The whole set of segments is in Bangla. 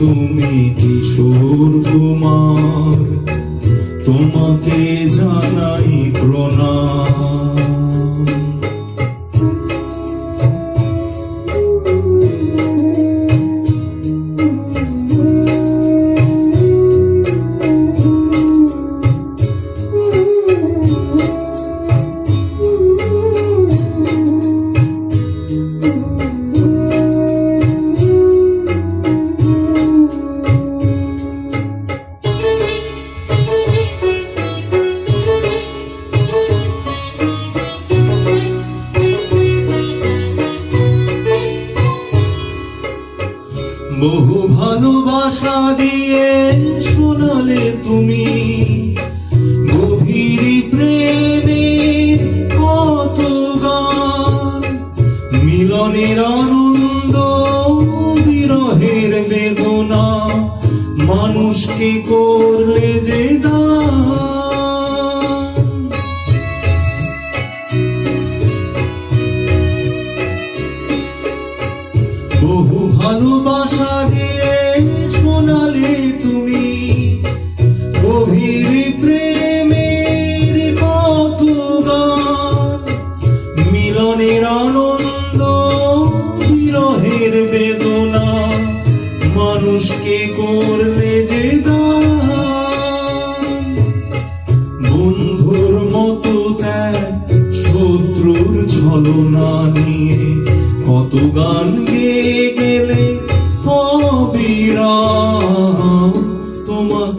তুমি কিশোর কুমার তোমাকে জানাই প্রণাম। ভালোবাসা দিয়ে শোনালে তুমি গভীর প্রেমের কত গান। মিলনের আনন্দ, বিরহের বেদনা, মানুষকে করলে যে দান বহু ভালোবাসা দিয়ে শোনালে তুমি গভীর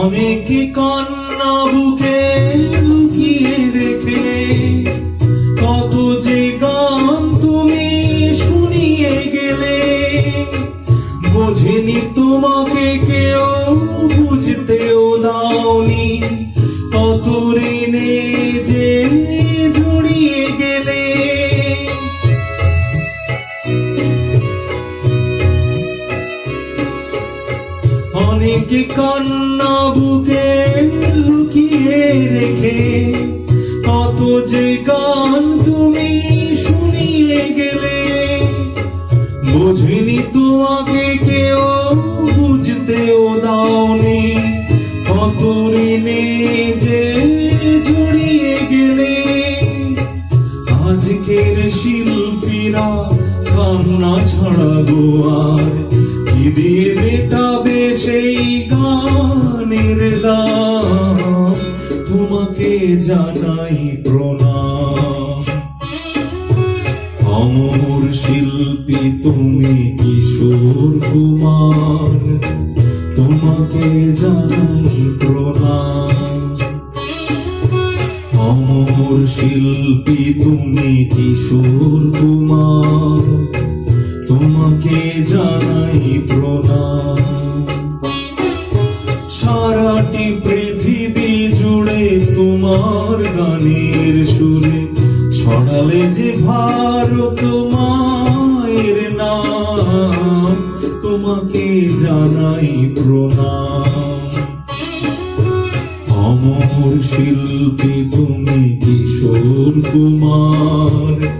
অনেকে কান্না বুকে লুকিয়ে রেখে। কত যে গান তুমি শুনিয়ে গেলে, বোঝেনি তোমাকে কেউ, বুঝতেও দাওনি কত ঋণে যে অনেকে কান্না বুকে লুকিয়ে রেখে, কত যে গান তুমি শুনিয়ে গেলে, বুঝিনি তো তোমাকে কেউ বুঝতেও দাওনি, কত ঋণে যে জড়িয়ে গেলে। আজকের শিল্পীরা কান্না ছাড়া গো আর কি দিয়ে মেটাবে সেই গানের দাম। তোমাকে জানাই প্রণাম। অমর শিল্পী, তুমি কিশোর কুমার? তোমাকে জানাই প্রণাম। অমর শিল্পী, তুমি কিশোর কুমার? তোমাকে জানাই প্রণাম। সারাটি পৃথিবী জুড়ে তোমার গানের সুরে ছড়ালে যে ভারত মায়ের নাম, তোমাকে জানাই প্রণাম। অমর শিল্পী তুমি কিশোর কুমার